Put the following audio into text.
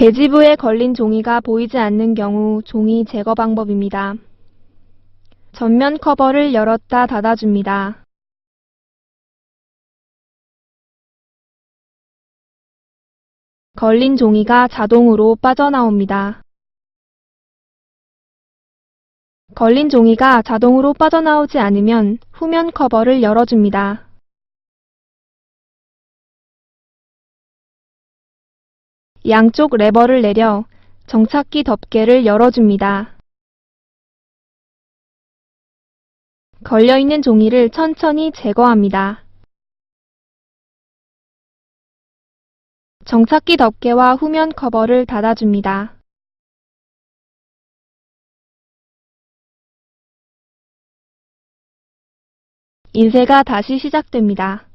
배지부에 걸린 종이가 보이지 않는 경우 종이 제거 방법입니다. 전면 커버를 열었다 닫아줍니다. 걸린 종이가 자동으로 빠져나옵니다. 걸린 종이가 자동으로 빠져나오지 않으면 후면 커버를 열어줍니다. 양쪽 레버를 내려 정착기 덮개를 열어줍니다. 걸려있는 종이를 천천히 제거합니다. 정착기 덮개와 후면 커버를 닫아줍니다. 인쇄가 다시 시작됩니다.